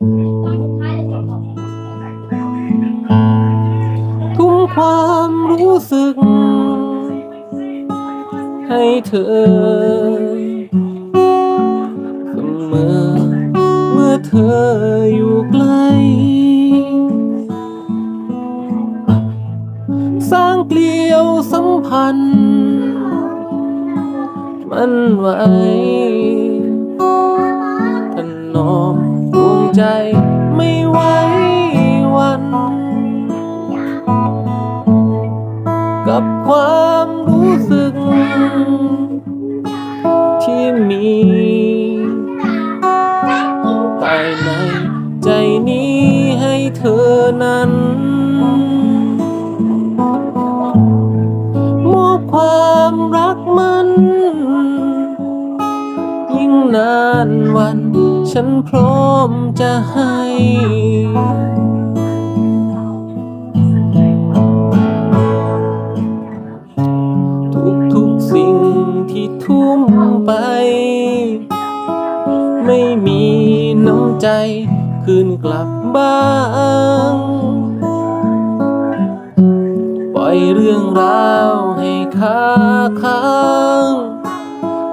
ทุ่มความรู้สึก ให้เธอเสมอเมื่อเธออยู่ใกล้สร้างเกลียวสัมพันธ์ มันไว้ กับความรู้สึก ที่มีภายในใจนี้ให้เธอนั้น มอบความรักมัน ยิ่งนานวัน ฉันพร้อมจะให้ ไม่มีน้ำใจ คืนกลับบ้าง ปล่อยเรื่องราวให้ค้าค้าง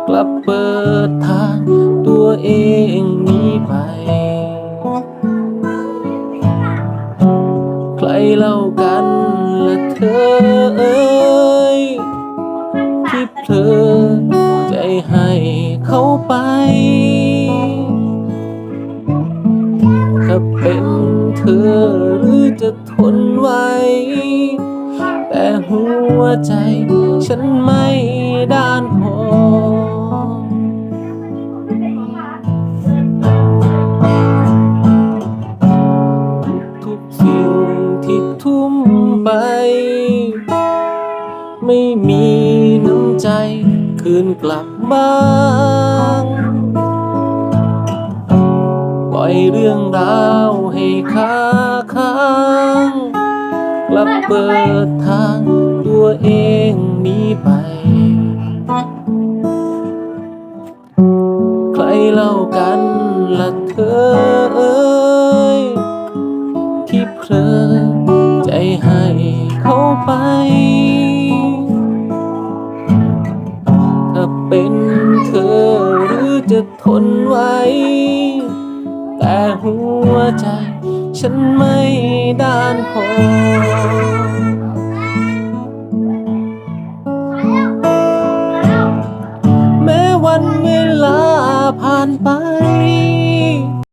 กลับเปิดทางตัวเองหนี้ไป ใครเล่ากันละเธอเอ้ยที่เพลอใจให้เขาไป เป็นเธอหรือจะทนไหวแต่หัวใจฉันไม่ด้านพอทุกสิ่งที่ทุ่มไป ไม่มีน้ำใจคืนกลับบ้าง เรื่องราวให้ค้าค้างกลับเปิดทางตัวเองหนี้ไป ใครเล่ากันละเธอเอ้ยที่เพลอใจให้เขาไป ถ้าเป็นเธอหรือจะทนไหว แต่หัวใจ ฉันไม่ด้านพอแม้วันเวลาผ่านไป